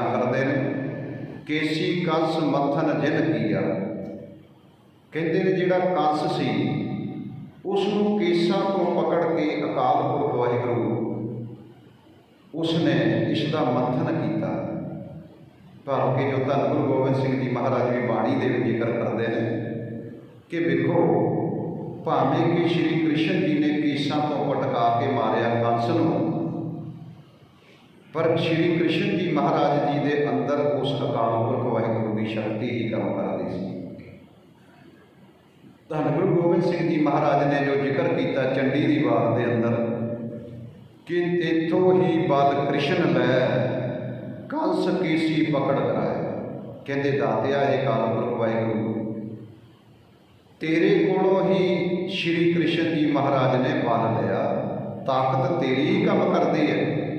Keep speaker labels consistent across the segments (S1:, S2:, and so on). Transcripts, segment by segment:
S1: ਕਰਦੇ ਨੇ, ਕੇਸੀ ਕੰਸ ਮੱਥਨ ਜਿਨ ਕੀਆ। ਕਹਿੰਦੇ ਨੇ ਜਿਹੜਾ ਕੰਸ ਸੀ ਉਸ ਨੂੰ ਕੇਸਾਂ ਤੋਂ ਪਕੜ ਕੇ ਅਕਾਲ ਪੁਰਖ ਵਾਹਿਗੁਰੂ ਉਸ ਨੇ ਇਸ ਦਾ ਮੰਥਨ ਕੀਤਾ। ਭਾਵ ਕਿ ਜੋ ਧੰਨ ਗੁਰੂ ਗੋਬਿੰਦ ਸਿੰਘ ਜੀ ਮਹਾਰਾਜ ਦੀ ਬਾਣੀ ਦੇ ਵਿੱਚ ਜ਼ਿਕਰ ਕਰਦੇ ਨੇ, ਕਿ ਵੇਖੋ, ਭਾਵੇਂ ਕਿ ਸ਼੍ਰੀ ਕ੍ਰਿਸ਼ਨ ਜੀ ਨੇ ਕੇਸਾਂ ਤੋਂ ਪਟਕਾ ਕੇ ਮਾਰਿਆ ਕੰਸ ਨੂੰ ਪਰ ਸ਼੍ਰੀ ਕ੍ਰਿਸ਼ਨ ਜੀ ਮਹਾਰਾਜ ਜੀ ਦੇ ਅੰਦਰ ਉਸ ਅਕਾਲ ਪੁਰਖ ਵਾਹਿਗੁਰੂ ਦੀ ਸ਼ਕਤੀ ਹੀ ਕੰਮ ਕਰਦੀ ਸੀ। ਧੰਨ ਗੁਰੂ ਗੋਬਿੰਦ ਸਿੰਘ ਜੀ ਮਹਾਰਾਜ ਨੇ ਜੋ ਜ਼ਿਕਰ ਕੀਤਾ ਚੰਡੀ ਦੀ ਵਾਰ ਦੇ ਅੰਦਰ ਕਿ ਤੇਥੋਂ ਹੀ ਬਲ ਕ੍ਰਿਸ਼ਨ ਲੈ ਕੰਸ ਕੀਸੀ ਪਕੜ ਕਰਾਇਆ। ਕਹਿੰਦੇ, ਦਾਤਿਆ ਇਹ ਕਾਲ ਪੁਰਖ ਵਾਹਿਗੁਰੂ, ਤੇਰੇ ਕੋਲੋਂ ਹੀ ਸ਼੍ਰੀ ਕ੍ਰਿਸ਼ਨ ਜੀ ਮਹਾਰਾਜ ਨੇ ਬਲ ਲਿਆ। ਤਾਕਤ ਤੇਰੀ ਹੀ ਕੰਮ ਕਰਦੀ ਹੈ।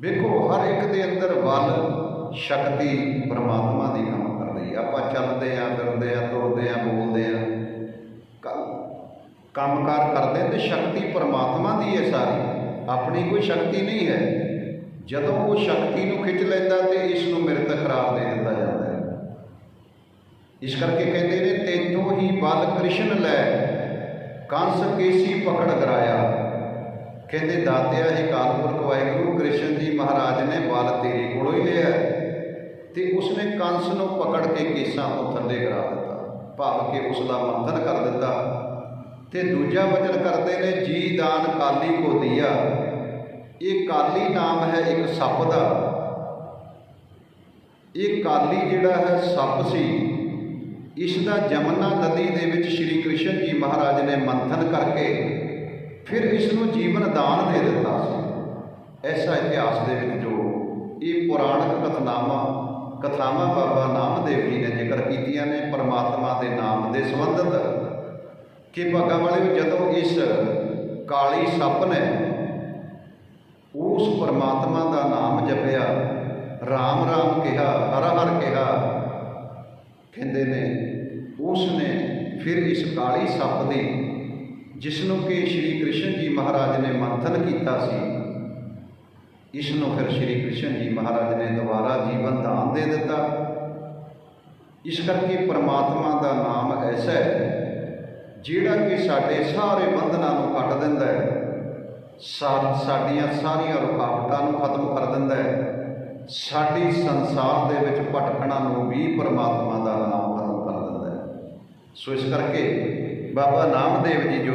S1: ਵੇਖੋ, ਹਰ ਇੱਕ ਦੇ ਅੰਦਰ ਬਲ ਸ਼ਕਤੀ ਪ੍ਰਮਾਤਮਾ ਦੀ ਕੰਮ ਕਰਦੀ ਹੈ ਆਪਾਂ ਚੱਲਦੇ ਆਂ, ਫਿਰਦੇ ਆਂ, ਤੁਰਦੇ ਆਂ, ਬੋਲਦੇ ਆਂ। ਕੰਮਕਾਰ ਕਰਦੇ ਤੇ ਸ਼ਕਤੀ ਪ੍ਰਮਾਤਮਾ ਦੀ ਹੈ ਸਾਰੀ। ਆਪਣੀ ਕੋਈ ਸ਼ਕਤੀ ਨਹੀਂ ਹੈ। ਜਦੋਂ ਉਹ ਸ਼ਕਤੀ ਨੂੰ ਖਿੱਚ ਲੈਂਦਾ ਤੇ ਇਸ ਨੂੰ ਮਿਰਤ ਕਰਾਰ ਦੇ ਦਿੱਤਾ ਜਾਂਦਾ ਹੈ। ਇਸ ਕਰਕੇ ਕਹਿੰਦੇ ਨੇ ਤੈਨੂੰ ਹੀ ਬਲ ਕ੍ਰਿਸ਼ਨ ਲੈ, ਕੰਸ ਕੇਸੀ ਪਕੜ ਕਰਾਇਆ। ਕਹਿੰਦੇ, ਦਾਤਿਆ ਇਹ ਕਾਲਪੁਰਖ ਵਾਹਿਗੁਰੂ ਕ੍ਰਿਸ਼ਨ ਜੀ ਮਹਾਰਾਜ ਨੇ ਬਲ ਤੇਰੇ ਕੋਲੋਂ ਹੀ ਲਿਆ ਤੇ ਉਸਨੇ ਕੰਸ ਨੂੰ ਪਕੜ ਕੇ ਕੇਸਾਂ ਤੋਂ ਥੱਲੇ ਕਰਾ ਦਿੱਤਾ ਭਾਵ ਕਿ ਉਸ ਦਾ ਮੰਥਨ ਕਰ ਦਿੱਤਾ ਤੇ ਦੂਜਾ ਵਚਨ ਕਰਦੇ ਨੇ, ਜੀ ਦਾਨ ਕਾਲੀ ਕੋ ਦਿਆ। ਇਹ ਕਾਲੀ ਨਾਮ ਹੈ ਇੱਕ ਸੱਪ ਦਾ। ਇਹ ਕਾਲੀ ਜਿਹੜਾ ਹੈ ਸੱਪ ਸੀ। ਇਸ ਦਾ ਜਮਨਾ ਨਦੀ ਦੇ ਵਿੱਚ ਸ਼੍ਰੀ ਕ੍ਰਿਸ਼ਨ ਜੀ ਮਹਾਰਾਜ ਨੇ ਮੰਥਨ ਕਰਕੇ ਫਿਰ ਇਸ ਨੂੰ ਜੀਵਨ ਦਾਨ ਦੇ ਦਿੱਤਾ ਸੀ। ਐਸਾ ਇਤਿਹਾਸ ਦੇ ਵਿੱਚ ਜੋ ਇਹ ਪੁਰਾਣਕ ਕਥਨਾਵਾਂ ਕਥਾਵਾਂ ਬਾਬਾ ਨਾਮਦੇਵ ਜੀ ਨੇ ਜ਼ਿਕਰ ਕੀਤੀਆਂ ਨੇ ਪਰਮਾਤਮਾ ਦੇ ਨਾਮ ਦੇ ਸੰਬੰਧਿਤ ਕਿ ਭਾਗਾ ਵਾਲੇ ਵੀ ਜਦੋਂ ਇਸ ਕਾਲੀ ਸੱਪ ਨੇ ਉਸ ਪਰਮਾਤਮਾ ਦਾ ਨਾਮ ਜਪਿਆ, ਰਾਮ ਰਾਮ ਕਿਹਾ, ਹਰ ਹਰ ਕਿਹਾ, ਕਹਿੰਦੇ ਨੇ ਉਸ ਨੇ ਫਿਰ ਇਸ ਕਾਲੀ ਸੱਪ ਦੀ ਜਿਸ ਨੂੰ ਕਿ ਸ਼੍ਰੀ ਕ੍ਰਿਸ਼ਨ ਜੀ ਮਹਾਰਾਜ ਨੇ ਮੰਥਨ ਕੀਤਾ ਸੀ ਇਸ ਨੂੰ ਫਿਰ ਸ਼੍ਰੀ ਕ੍ਰਿਸ਼ਨ ਜੀ ਮਹਾਰਾਜ ਨੇ ਦੁਬਾਰਾ ਜੀਵਨ ਦਾਨ ਦੇ ਦਿੱਤਾ। ਇਸ ਕਰਕੇ ਪਰਮਾਤਮਾ ਦਾ ਨਾਮ ਐਸਾ ਹੈ, ਜਿਹੜਾ ਕਿ ਸਾਡੇ ਸਾਰੇ ਬੰਧਨਾਂ ਨੂੰ ਕੱਟ ਦਿੰਦਾ ਹੈ, ਸਾ- ਸਾਡੀਆਂ ਸਾਰੀਆਂ ਰੁਕਾਵਟਾਂ ਨੂੰ ਖਤਮ ਕਰ ਦਿੰਦਾ ਹੈ, ਸਾਡੀ ਸੰਸਾਰ ਦੇ ਵਿੱਚ ਭਟਕਣਾ ਨੂੰ ਵੀ ਪਰਮਾਤਮਾ ਦਾ ਨਾਮ ਖਤਮ ਕਰ ਦਿੰਦਾ ਹੈ। ਸੋ ਇਸ ਕਰਕੇ ਬਾਬਾ ਨਾਮਦੇਵ ਜੀ ਜੋ